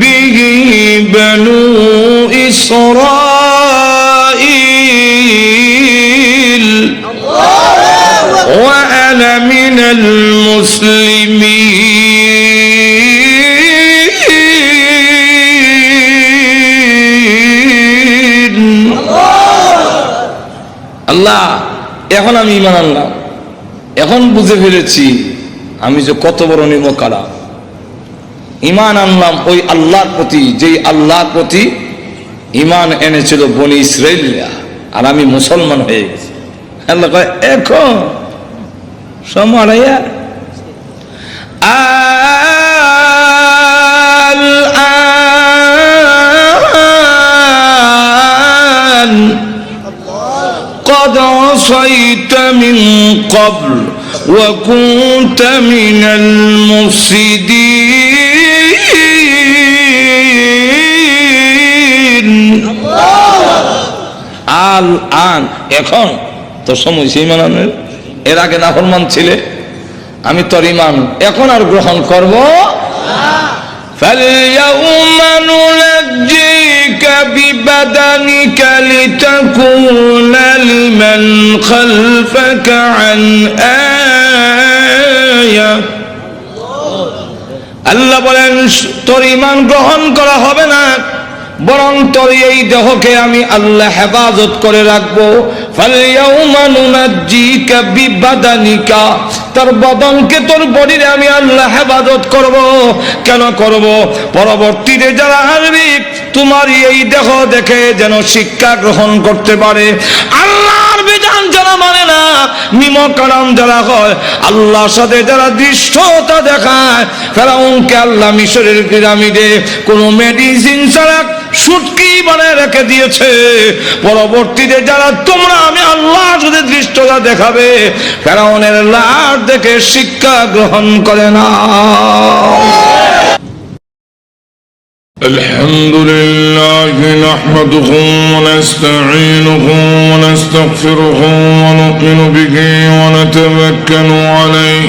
به بنو إسرائيل وأنا من المسلمين আল্লাহ এখন আমি ইমান আনলাম এখন বুঝে ফেলেছি আমি যে কত বড় নিমকারা ইমান আনলাম ওই আল্লাহর প্রতি যেই আল্লাহর প্রতি ইমান এনেছিল বনি ইসরাইলিয়া আর আমি মুসলমান হয়ে গেছি আল্লাহ কয় এখন সময় الآن قد عصيت من قبل وكنت من المفسدين আল আন এখন তো সময় সেই মানানোর এর আগে নাফরমান ছিলে আমি তোর ইমান এখন আর গ্রহণ করব فاليوم ننجيك ببدنك لتكون لمن خلفك عن آية আল্লাহ বলেন তোর ইমান গ্রহণ করা হবে না বরং এই দেহকে আমি আল্লাহ হেফাজত করে রাখব। তোর বদনকে তোর বডিরে আমি আল্লাহ হেফাজত করব। কেন করব? পরবর্তীতে যারা আসবি তোমার এই দেহ দেখে যেন শিক্ষা গ্রহণ করতে পারে। আল্লাহর বিধান যারা মানে না নিম কালাম যারা হয়, আল্লাহর সাথে যারা দৃষ্টতা দেখায়, ফেরাউনকে আল্লাহ মিশরের পিরামিডে কোনো মেডিসিন ছাড়া সুটকি বানায় রেখে দিয়েছে পরবর্তীতে যারা তোমরা আমি আল্লাহ যদি দৃষ্টতা দেখাবে ফেরাউনের লাশ দেখে শিক্ষা গ্রহণ করে না الحمد لله نحمده ونستعينه ونستغفره ونؤمن به ونتوكل عليه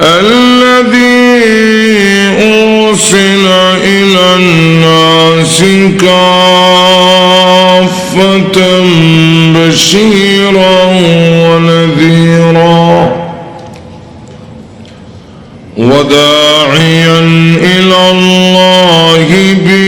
الذي أرسل إلى الناس كافة بشيرا ونذيرا وداعيا إلى الله بإذنه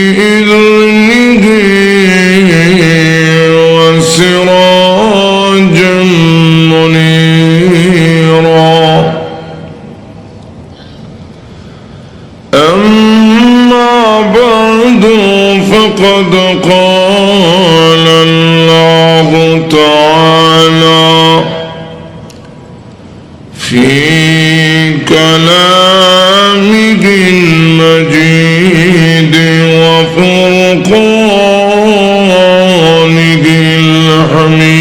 me.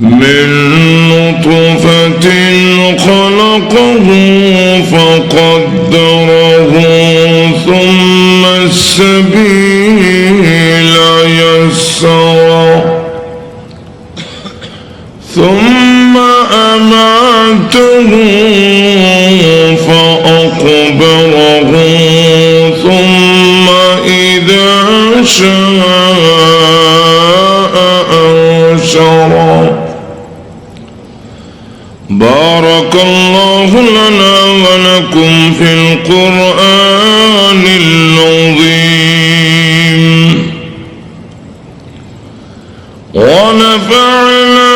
من نطفة خلقه فقدره ثم السبيل يسره. ثم أماته فأقبره ثم إذا شاء أنشره. بارك الله لنا ولكم في القرآن العظيم. ونفعنا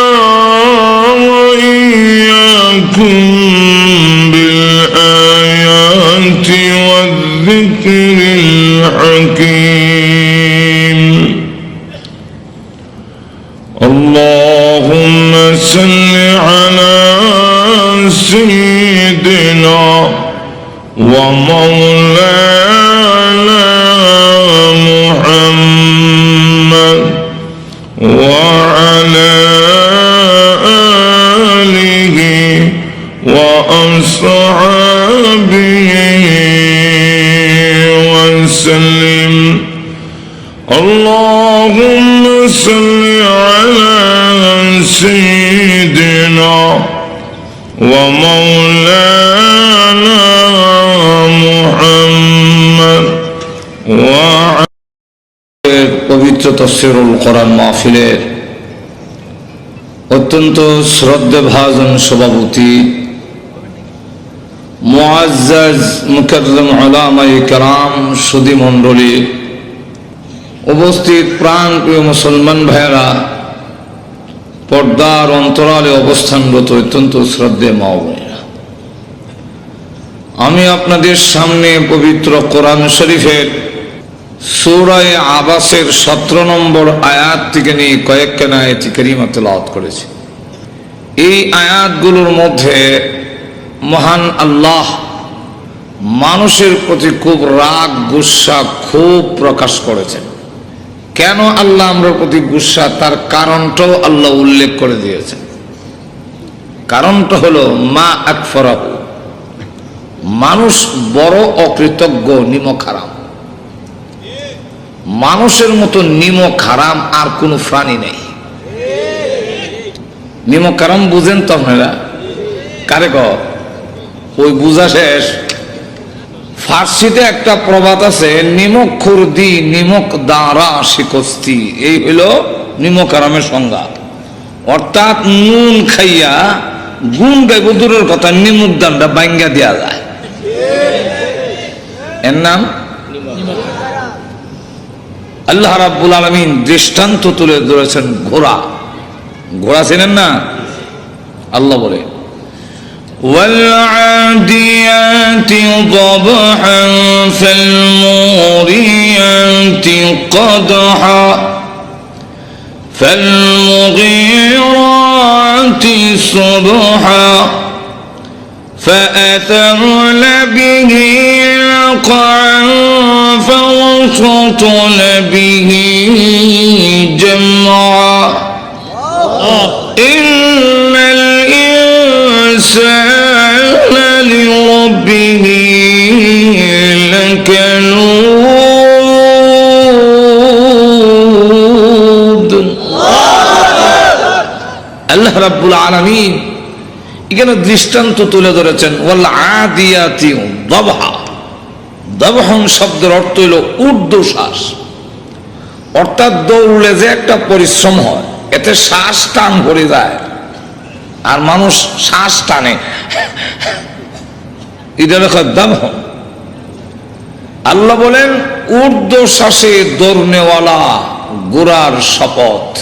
وإياكم بالآيات والذكر الحكيم. اللهم صل على ومولانا তফসিরুল কোরআন মাহফিলের অত্যন্ত শ্রদ্ধাভাজন সভাপতি মোয়াজ মুকরম আলামাই কালাম সুদী মণ্ডলী উপস্থিত প্রাণপ্রিয় মুসলমান ভাইয়েরা, পর্দার অন্তরালে অবস্থানগত অত্যন্ত শ্রদ্ধে মা আমি আপনাদের সামনে পবিত্র কোরআন শরীফের সৌরায় আবাসের সতেরো নম্বর আয়াত থেকে নিয়ে কয়েকখান আয়াতি করিমা তেলাওয়াত করেছি। এই আয়াতগুলোর মধ্যে মহান আল্লাহ মানুষের প্রতি খুব রাগ, গুসা খুব প্রকাশ করেছেন। কেন আল্লাহ আমরা প্রতি গুসা? তার কারণটাও আল্লাহ উল্লেখ করে দিয়েছেন। কারণটা হলো, মা আকফরাহু, মানুষ বড় অকৃতজ্ঞ, নিমক হারাম। মানুষের মতো নিমক হারাম আর কোনো প্রাণী নেই। নিমক হারাম বুঝেন তো আপনারা? কারে ক ওই বুঝা শেষ। ফার্সিতে একটা প্রবাদ আছে, নিমক খুরদি, নিমক দাঁড়া, শিকস্তি। এই হইল নিমক হারামের সংজ্ঞা। অর্থাৎ নুন খাইয়া গুণ গাইব দূরের কথা নিমুক দানটা বাঙ্গা দেওয়া যায়। এর নাম? আল্লাহ রাব্বুল আলমিন দৃষ্টান্ত তুলে ধরেছেন ঘোড়া ঘোড়া চেনেন না আল্লাহ বলে والعاديات ضبحا فالموريات قدحا فالمغيرات صبحا فأثرن به نقعا فوسطن به جمعا إن الإنسان لربه لكنود আল্লাহ রাব্বুল আলামিন এখানে দৃষ্টান্ত তুলে ধরেছেন ওয়াল আদিয়াতি দবহা দবহন শব্দের অর্থ হইল ঊর্ধ্বশ্বাস অর্থাৎ দৌড়লে যে একটা পরিশ্রম হয়, এতে শ্বাস টান ভরে যায়। আর মানুষ শ্বাস টানে। এটা লেখা দবহন। আল্লাহ বলেন ঊর্ধ্বশ্বাসে দৌড়নেওয়ালা গোড়ার শপথ।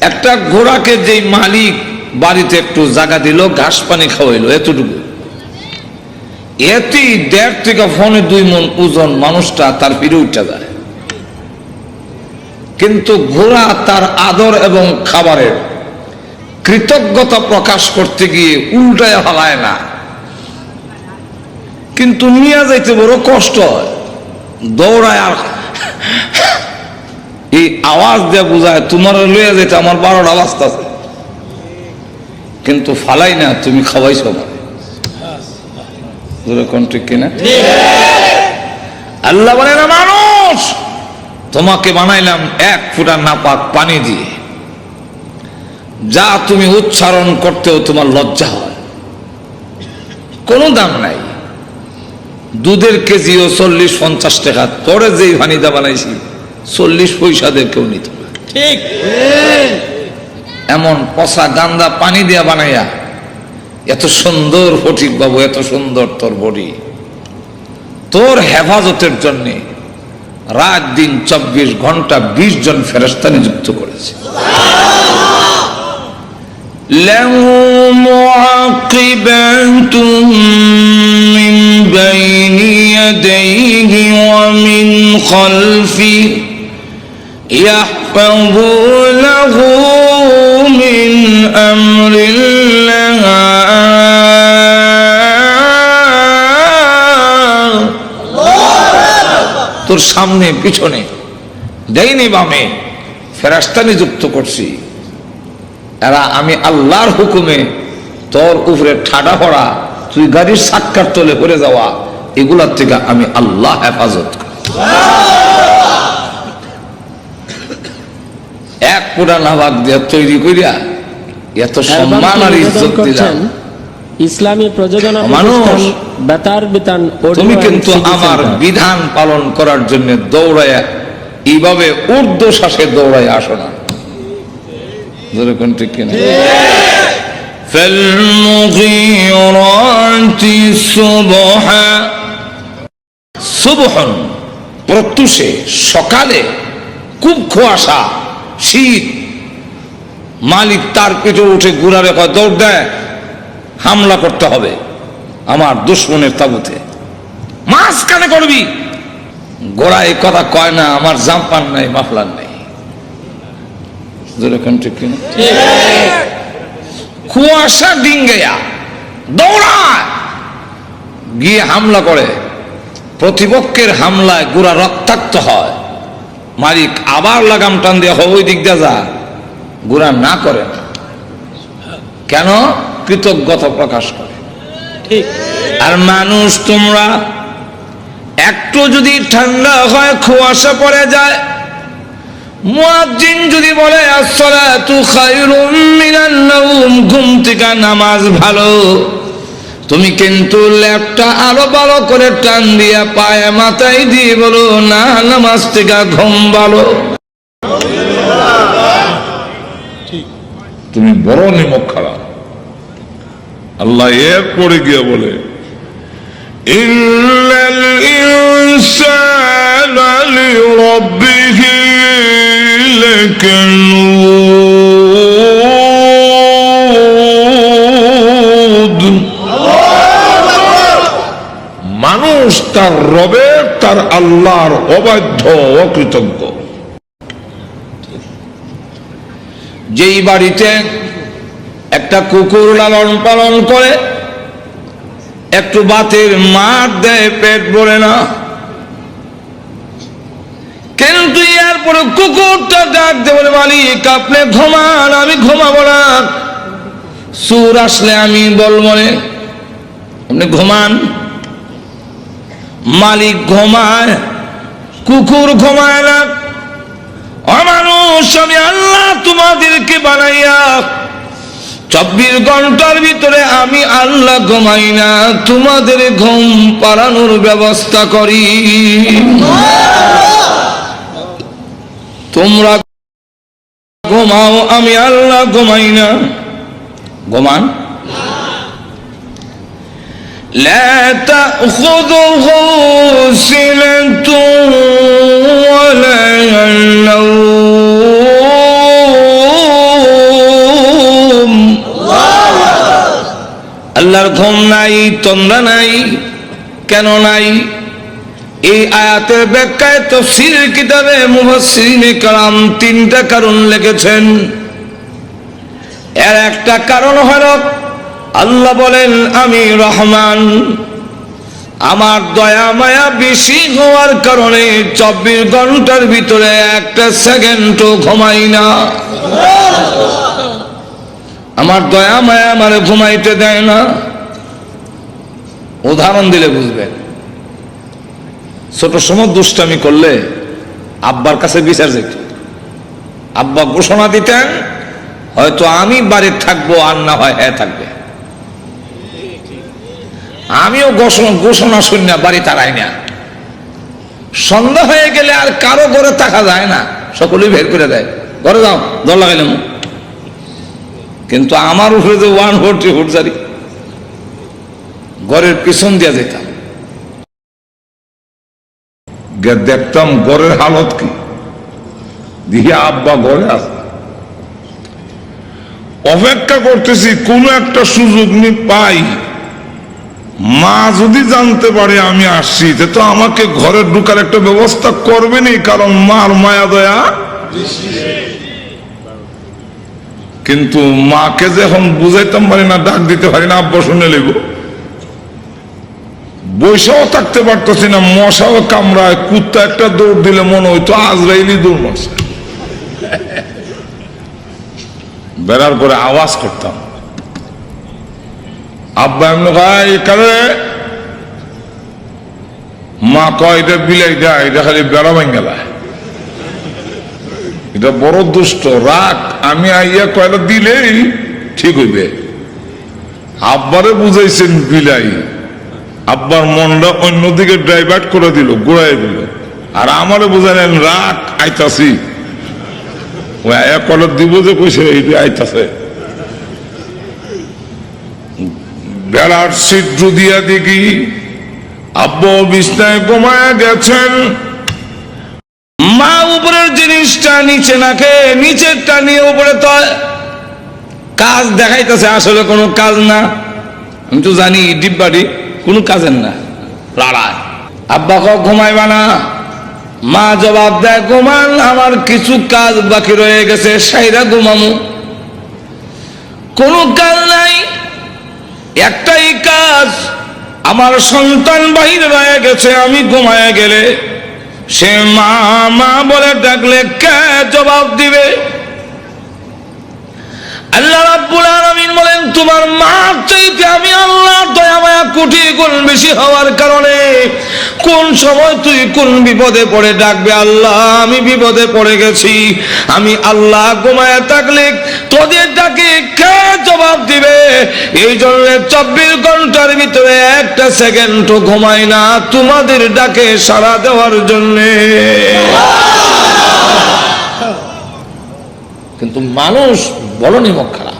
একটা ঘোড়াকে যেই মালিক বাড়িতে একটু জায়গা দিল, ঘাস পানি খাওয়াইলো, এতটুকু। এতেই দেড় থেকে ফোনে দুই মন ওজন মানুষটা তার ফিরে উঠে যায়। কিন্তু ঘোড়া তার আদর এবং খাবারের কৃতজ্ঞতা প্রকাশ করতে গিয়ে উল্টায় হালায় না। কিন্তু নিয়ে যাইতে বড় কষ্ট হয়। দৌড়ায় আর এই আওয়াজ দিয়ে বোঝায়, তোমার লইয়া যেতে আমার বারোটা বাজতেছে। কিন্তু ফালাই না, তুমি খাওয়াইছ মানে কোন ঠিক কিনা? আল্লাহ বলে না মানুষ! তোমাকে বানাইলাম এক ফুটা নাপাক পানি দিয়ে। যা তুমি উচ্চারণ করতেও তোমার লজ্জা হয়। কোনো দাম নাই। দুধের কেজিও চল্লিশ পঞ্চাশ টাকা। তোরে যেই ভানিদা বানাইছি চল্লিশ পয়সা দিয়ে কেউ নিত ঠিক। এমন পচা গান্দা পানি দিয়া বানাইয়া এত সুন্দর ফটিক বাবু এত সুন্দর তোর বডি তোর হেফাজতের জন্যে রাত দিন চব্বিশ ঘন্টা বিশ জন ফেরস্তা নিযুক্ত করেছে له معقبات من بين يديه ومن خلفه يحفظونه من أمر الله তোর সামনে পিছনে। দেয়নি বামে ফেরাস্তা নিযুক্ত করছি। এরা আমি আল্লাহর হুকুমে তোর উপরে ঠাডা পড়া তুই গাড়ির সাক্কার তলে পড়ে যাওয়া এগুলার থেকে আমি আল্লাহ হেফাজত এক পুরা নাবাক দিয়ে তৈরি করিয়া এত সম্মান আর ইজ্জত দিলাম। ইসলামী প্রযোজনা মানুষ, প্রতিষ্ঠান বেতার বিতান audio তুমি and কিন্তু CD আমার center। বিধান পালন করার জন্য দৌড়াইয়া এইভাবে ঊর্ধ্ব শ্বাসে দৌড়াই আসো না জোরে কোন ঠিক কিনা فالمغيرات صبحا সুবহন প্রত্যুষে সকালে খুব কুয়াশা শীত মালিক তার পেটে উঠে ঘুরারে কয় দৌড় দেয় হামলা করতে হবে আমার দুশ্মনের তাবুতে। মাঝখানে করবি। গোড়া এই কথা কয় না, আমার জাম্পান নাই, মাফলার নাই। কুয়াশা ডিঙ্গেয়া দৌড়ায়। গিয়ে হামলা করে। প্রতিপক্ষের হামলায় গুড়া রক্তাক্ত হয়। মালিক আবার লাগাম টান দিয়ে ওই দিক দিয়ে যা। গুড়া না করে কেন? কৃতজ্ঞতা প্রকাশ করে। ঠিক। আর মানুষ তোমরা একটু যদি ঠান্ডা হয় কুয়াশা পড়ে যায় মুয়াজ্জিন যদি বলে আসসালাতু খায়রুম মিনান নাওম ঘুম থেকে নামাজ ভালো। তুমি কিন্তু ল্যাপটা আরও ভালো করে টান দিয়া পায়ে মাথায় দিয়ে বলো না নামাজ থেকে ঘুম ভালো। তুমি বড় নিমক খারাপ। আল্লাহ এরপরে গিয়ে বলে মানুষ তার রবের তার আল্লাহর অবাধ্য অকৃতজ্ঞ যেই বাড়িতে একটা কুকুর লালন পালন করে, একটু বাতের মার দেয়, পেট ভরে না। কিন্তু এরপরে কুকুরটা ডাক দে বলে, মালিক, আপনি ঘুমান, আমি ঘুমাবো না। সুর আসলে আমি বলব আপনি ঘুমান। মালিক ঘুমায়, কুকুর ঘুমায় না। অমানুষ, আমি আল্লাহ তোমাদেরকে চব্বিশ ঘন্টার ভিতরে আমি আল্লাহ ঘুমাই না তোমাদের ঘুম পাড়ানোর ব্যবস্থা করি তোমরা ঘুমাও আমি আল্লাহ ঘুমাই না ঘুমান لا تأخذه سنة ولا ঘুম নাই, তন্দ্রা নাই, কেন নাই? এই আয়াতের ব্যাখ্যায় তফসির কিতাবে মুহাসসিরিনে কালাম তিনটা কারণ লিখেছেন। এর একটা কারণ হল, আল্লাহ বলেন, আমি রহমান। আমার দয়া মায়া বেশি হওয়ার কারণে চব্বিশ ঘণ্টার ভিতরে একটা সেকেন্ডও ঘুমাই না। আমার দয়া মায়া আমার ঘুমাইতে দেয় না। উদাহরণ দিলে বুঝবেন ছোট সময় দুষ্টামি করলে আব্বার কাছে বিচার যেত। আব্বা ঘোষণা দিতেন, হয়তো আমি বাড়ির থাকব আর না হয় হ্যাঁ থাকবে। আমিও ঘোষণা ঘোষণা শূন্য বাড়ি তারাই না। সন্ধ্যা হয়ে গেলে আর কারও ঘরে থাকা যায় না, সকলেই বের করে দেয়। ঘরে যাও দর লাগাইলাম। কিন্তু আমার উপরে যে ওয়ান ফোরটি ফুট জারি ঘরের পিছন দিয়ে যেতাম দেখতাম ঘরের হালত কি? দিয়ে আব্বা ঘরে আছে। অপেক্ষা করতেছি, কোন একটা সুযোগ নি পাই। মা যদি জানতে পারে আমি আসছি, তে আমাকে ঘরে ঢুকার একটা ব্যবস্থা করবেনই, কারণ মার মায়া দয়া। কিন্তু মাকে যখন বুঝাইতাম পারি না, ডাক দিতে পারি না, আব্বা শুনে লেব বৈশাও থাকতে পারতেছি না, মশাও কামড়ায়, কুত্তা একটা দৌড় দিলে মনে হইতো আজরাইলি দৌড় মারছে। বেড়ার পরে আওয়াজ করতাম। আব্বা এমনি ভাই মা কয়, এটা বিলাই দেয় এটা খালি বেড়া ভাঙ্গেলায় এটা বড় দুষ্ট রাগ আমি আইয়া কয়টা দিলেই ঠিক হইবে। আব্বারে বুঝাইছেন, বিলাই। আব্বার মনটা অন্যদিকে ড্রাইভার্ট করে দিল ঘুরাই দিল। আর আমারে বুঝালেন রাগ আইতাছি। ওই আয়া দিব যে কইছে, এইটা আইতাছে। বেড়ার ছিদ্র দিয়া দেখি, আব্বা বিছনায় ঘুমায় গেছেন। মা উপরের জিনিসটা নিচে নাকে, নিচেরটা নিয়ে উপরে তো কাজ দেখাইতেছে, আসলে কোনো কাজ না। আমি তো জানি ডিব্বাটি কোনো কাজের না। লড়াই। আব্বা ক ঘুমাইবা না। মা জবাব দেয়, ঘুমান, আমার কিছু কাজ বাকি রয়ে গেছে, সাইরা ঘুমামু। কোনো কাজ নাই, একটাই কাজ, আমার সন্তান বাহির রয়ে গেছে, আমি ঘুমায় গেলে। সে মা মা বলে, ডাকলে কে জবাব দিবে? আল্লাহ রাব্বুল আলামিন বলেন, তোমার মা চাইতে আমি আল্লাহ দয়া মায়া কোটি গুণ বেশি হওয়ার কারণে কোন সময় তুই কোন বিপদে পড়ে ডাকবে? আল্লাহ, আমি বিপদে পড়ে গেছি। আমি আল্লাহ ঘুমায় থাকলে তোদের ডাকে কে জবাব দিবে? এই জন্য চব্বিশ ঘণ্টার ভিতরে একটা সেকেন্ডও ঘুমাই না তোমাদের ডাকে সাড়া দেওয়ার জন্যে। কিন্তু মানুষ বড় নিমক খারাপ।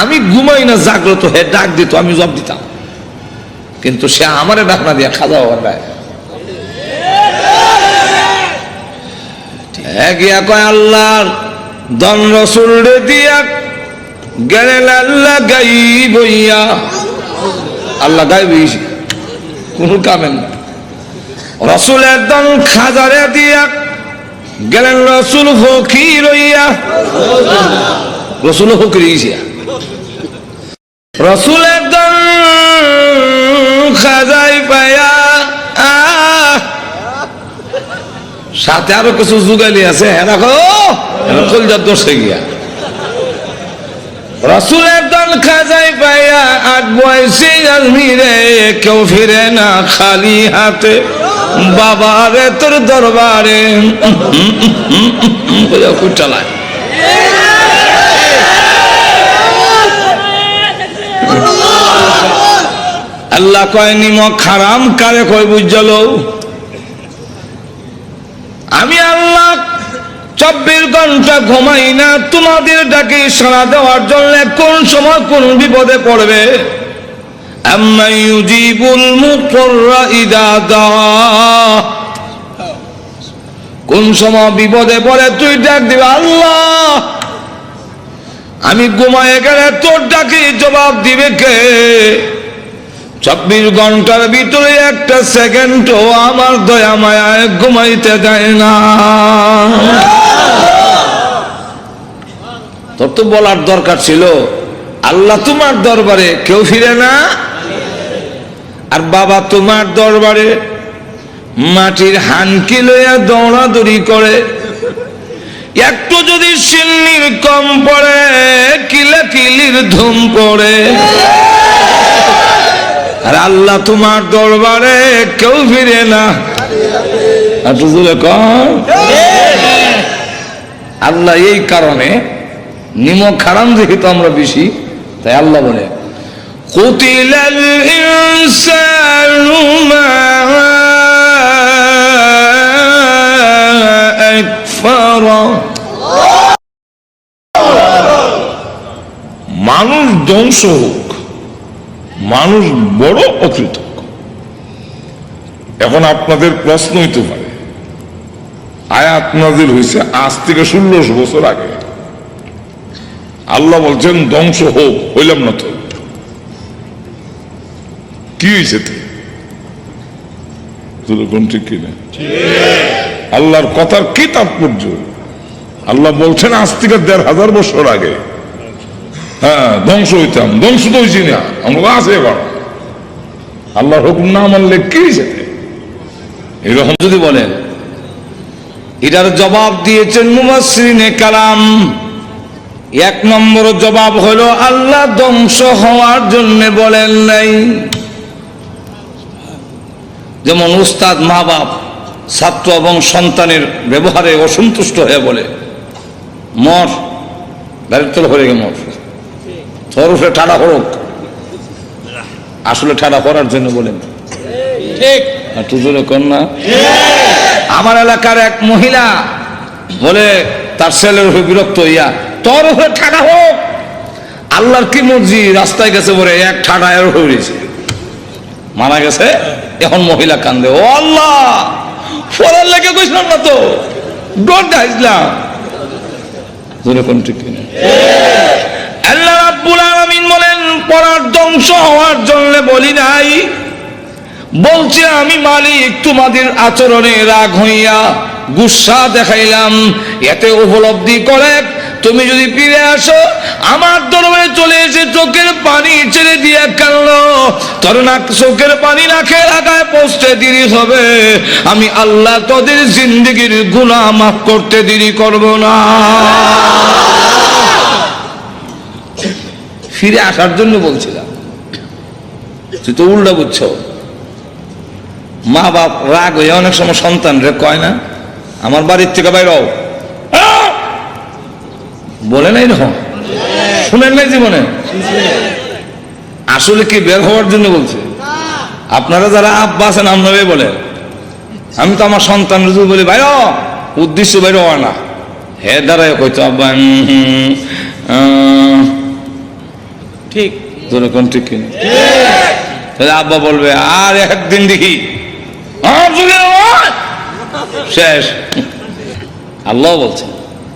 আমি ঘুমাই না, জাগ্রত হে ডাক দিত, আমি জব দিতাম। কিন্তু সে আমারে ডাক না দিয়া খাওয়া হওয়ার কয় আল্লাহ দন রসুল দিয়া গাই গাই কোন কামেন রসুলের দন খাজারে দিয়া গেলেন রসুল ফকির রসুল ফকির রসুল একদম খাজাই পায়া। সাথে আরও কিছু যুগালি আছে হ্যাঁ দেখো কলজার দোষে গিয়া। রসুল একদম খাজাই পাইয়া আট বয়সে আজমিরে কেউ ফিরে না খালি হাতে। তোর দরবারে। আল্লাহ কয় নিমক খারাম, কারে কয় বুঝল? আমি আল্লাহ চব্বিশ ঘণ্টা ঘুমাই না, তোমাদের ডাকে সাড়া দেওয়ার জন্য কোন সময় কোন বিপদে পড়বে? কোন সময় বিপদে পড়ে তুই ডাক দিবে, আল্লাহ, আমি ঘুমায় গেলে তোর ডাকে জবাব দিবে কে? চব্বিশ ঘণ্টার ভিতরে একটা সেকেন্ডও আমার দয়া মায়ায় ঘুমাইতে দেয় না। তোর তো বলার দরকার ছিল। আল্লাহ তোমার দরবারে কেউ ফিরে না? আর বাবা তোমার দরবারে মাটির হানকি লইয়া দৌড়াদৌড়ি করে। একটু যদি সিন্নির কম পড়ে, কিলা কিলির ধুম পড়ে। আর আল্লাহ তোমার দরবারে কেউ ফিরে না। আল্লাহ এই কারণে নিমক খারাম দেখি তো আমরা বেশি, তাই আল্লাহ বলে قتل الإنسان ما أكفره মানুষ ধ্বংস হোক মানুষ বড় অকৃতজ্ঞ এখন আপনাদের প্রশ্ন হইতে পারে আয়াত নাজিল হয়েছে আজ থেকে ষোলোশো বছর আগে আল্লাহ বলছেন ধ্বংস হোক হইলাম না তো কি হয়েছে কোন ঠিক কিনা? আল্লাহর কথার কি তাৎপর্য? আল্লাহ বলছেন আজ থেকে দেড় হাজার বছর আগে। হ্যাঁ ধ্বংস হইতাম। ধ্বংস তো হয়েছি না আমরা আছে এবার। আল্লাহর হুকুম না মানলে কি হয়েছে এরকম যদি বলেন এটার জবাব দিয়েছেন মুমাসরিনে কালাম। এক নম্বর জবাব হলো আল্লাহ ধ্বংস হওয়ার জন্য বলেন নাই। যেমন উস্তাদ মা বাপ ছাত্র এবং সন্তানের ব্যবহারে অসন্তুষ্ট হয়ে বলে মর তোর হয়ে গে মর। উপরে ঠাড়া হরক আসলে ঠাড়া করার জন্য বলেন। ঠিক। তুজুরে কন্যা আমার এলাকার এক মহিলা বলে তার ছেলের উপরে বিরক্ত হইয়া তোর উপরে ঠাডা হোক আল্লাহর কি মর্জি রাস্তায় গেছে বলে এক ঠাডা এর হয়েছে মারা গেছে, এখন মহিলা কান্দে। ও আল্লাহ, ফলার লেগে কইছিলাম না তো? আল্লাহ বলেন ধ্বংস হওয়ার জন্য বলছে, আমি মালিক আচরণে রাগ হইয়া গুসা দেখাইলাম। এতে উপলব্ধি করে তুমি যদি ফিরে আসো, আমার দরবারে চলে এসে চোখের পানি ছেড়ে দিয়ে কানলো তোর না চোখের পানি নাকে রাখায় পৌঁছতে দেরি হবে। আমি আল্লাহ তোদের জিন্দগির গুনাহ মাফ করতে দেরি করব না। ফিরে আসার জন্য বলছিলাম। তুই তো উল্টা বুঝছ। মা বাপ রাগ হয়ে অনেক সময় সন্তান রে কয় না, আমার বাড়ির থেকে বাইর! বলে নাই রকম শুনেন নাই জীবনে? আসলে কি বের হওয়ার জন্য বলছে? আপনারা যারা আব্বা আছেন আপনারাই বলে। আমি তো আমার সন্তান যদি বলি হ, উদ্দেশ্য বাইর হওয়া না। হে দাঁড়ায় কইতো আব্বা ঠিক। তোর কোন ঠিক কিনা? তাহলে আব্বা বলবে আর একদিন দেখি। শেষ। আল্লাহ বলছেন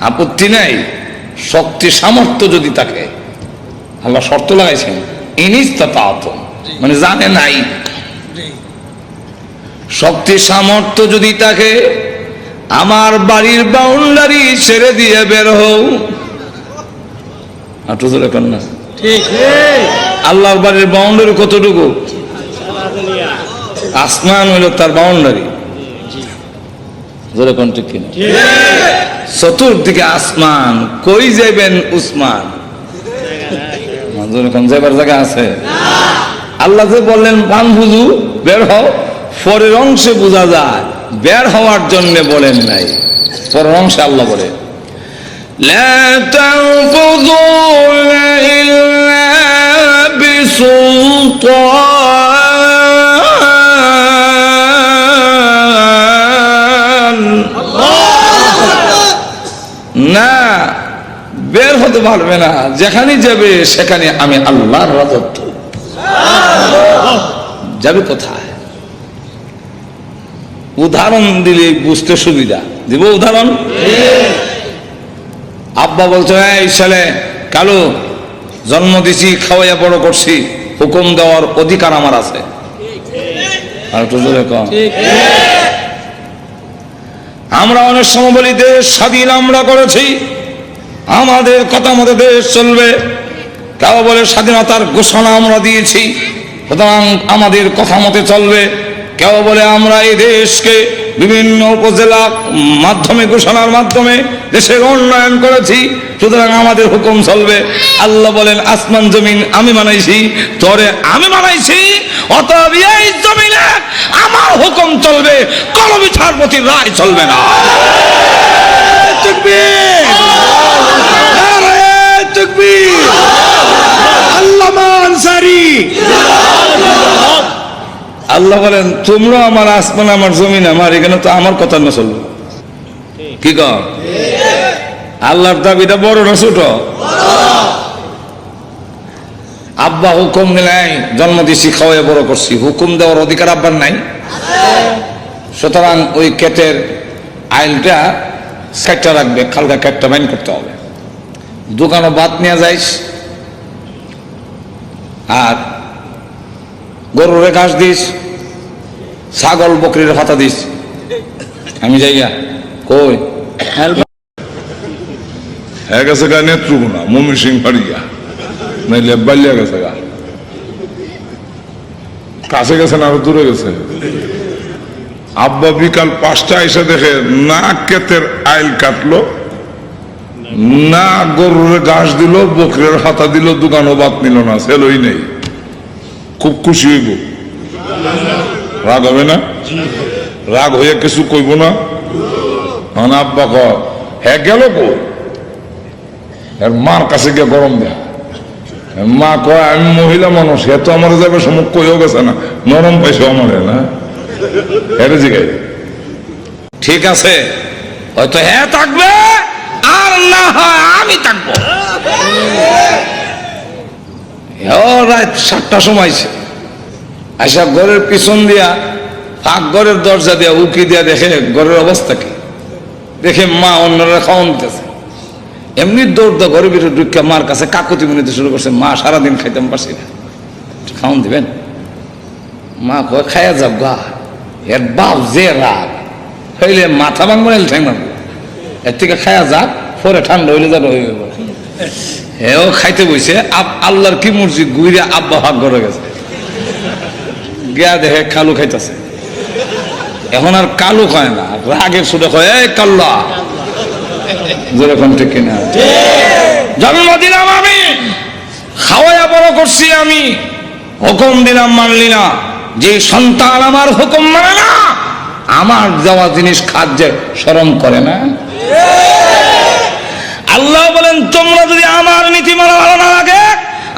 আপত্তি নাই শক্তি সামর্থ্য যদি থাকে আল্লাহ শর্ত লাগাইছেন ইনিস তাত মানে জানে নাই। শক্তি সামর্থ্য যদি থাকে আমার বাড়ির বাউন্ডারি ছেড়ে দিয়ে বের হও। আটু ধরে না। আল্লাহর বাড়ির বাউন্ডারি কতটুকু? আসমান হইল তার বাউন্ডারি। ধরে কোন ঠিক কিনা? চতুর্দিকে আসমান কই যাইবেন উসমান কোন যাইবার জায়গা আছে আল্লাহ যে বললেন পান বুঝু বের হও পরের অংশে বোঝা যায় বের হওয়ার জন্য বলেন নাই পরের অংশে আল্লাহ বলে لا تنفضون إلا بسلطان হতে পারবে না। যেখানে যাবে, সেখানে আমি আল্লাহর রাজত্ব। যাবে কোথায়? উদাহরণ দিলে বুঝতে সুবিধা। দিব উদাহরণ? আব্বা বলছে, এই ছেলে, কালু, জন্ম দিছি, খাওয়াইয়া বড় করছি। হুকুম দেওয়ার অধিকার আমার আছে। আমরা অনেক সময় বলি, দেশ, স্বাধীন আমরা করেছি। আমাদের কথা মতো দেশ চলবে কেউ বলে স্বাধীনতার ঘোষণা আমরা দিয়েছি সুতরাং আমাদের কথা মতে চলবে কেউ বলে আমরা এই দেশকে বিভিন্ন উপজেলা মাধ্যমে ঘোষণার মাধ্যমে দেশের উন্নয়ন করেছি সুতরাং আমাদের হুকুম চলবে আল্লাহ বলেন আসমান জমিন আমি বানাইছি তরে আমি বানাইছি অতএব এই জমিনে আমার হুকুম চলবে কলমি ছাড়পতির রায় চলবে না আল্লাহ বলেন, তোমরা আমার আসমান, আমার জমিন, আমার এখানে তো আমার কথা না চলবে। কি কর আল্লাহর দাবিটা বড় না ছোট? আব্বা হুকুম দিলাই জন্ম দিছি খাওয়াই বড় করছি। হুকুম দেওয়ার অধিকার আব্বার নাই। সুতরাং ওই কেটের আইলটা সেটটা রাখবে খালকা কেটটা বাইন করতে হবে। দোকানও বাদ নিয়ে যাইস। আর গরুরে ঘাস দিস। ছাগল বকরির হাতা দিস। আমি যাইয়া কই? গেছে গা নেত্রকোনা, মমি সিং ফাড়িয়া। নাইলে বাল্যা গেছে গা। কাছে গেছে না, আরও দূরে গেছে। আব্বা বিকাল পাঁচটা এসে দেখে না কেতের আইল কাটলো, না গরুর ঘাস দিল, বকরের হাতা দিল, দোকানও বাদ নিল না, সেলই নেই। খুব খুশি হইব। রাগ হবে না? রাগ হইয়া কিছু কইব না? মানে আব্বা ক হ্যাঁ গেল কো এর মার কাছে গিয়ে গরম দেয়া। মা কয়, আমি মহিলা মানুষ হে তো আমার যাবে সমুখ কইও গেছে না? নরম পাইছো আমারে, না? এটা জিগাই। ঠিক আছে, হয়তো হ্যাঁ থাকবে, আর না হয় আমি থাকব। রাত সাতটা সময় ছে। আইসা ঘরের পিছন দিয়া, ফাঁক ঘরের দরজা দিয়া, উকি দিয়া দেখে ঘরের অবস্থা কি? দেখে মা অন্যরা খাওয়ান দিতেছে। এমনি দৌড় দা ঘরের ভিতরে ঢুকে মার কাছে কাকুতি মিনিতে শুরু করছে, মা, সারাদিন খাইতাম পারছি না। খাওয়ান দিবেন? মা কয়, খাইয়া যাব গা। এর বাপ যে রাগ। হইলে মাথা ভাঙবো না ঠ্যাং ভাঙবো? এর থেকে খায়া যাক, পরে ঠান্ডা হইলে যেন যাব হেও খাইতে বইছে আল্লাহর কি মর্জি, গুইরে আব্বা ভাগ করে গেছে। গিয়া দেখে কালু খাইতেছে। এখন আর কালু খায় না রাগের সুরে কয়, এই কাল্লা। যেরকম ঠিক কিনা। জন্ম দিলাম আমি, খাওয়াইয়া বড় করছি আমি, হুকুম দিলাম মানলি না। যে সন্তান আমার হুকুম মানে না, আমার দেওয়া জিনিস খাদ্যে স্মরণ করে না। আল্লাহ বলেন, তোমরা যদি আমার নীতিমালা ভালো না লাগে,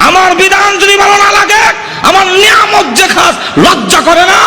আমার বিধান যদি ভালো না লাগে আমার নিয়ামত যে খাস লজ্জা করে না?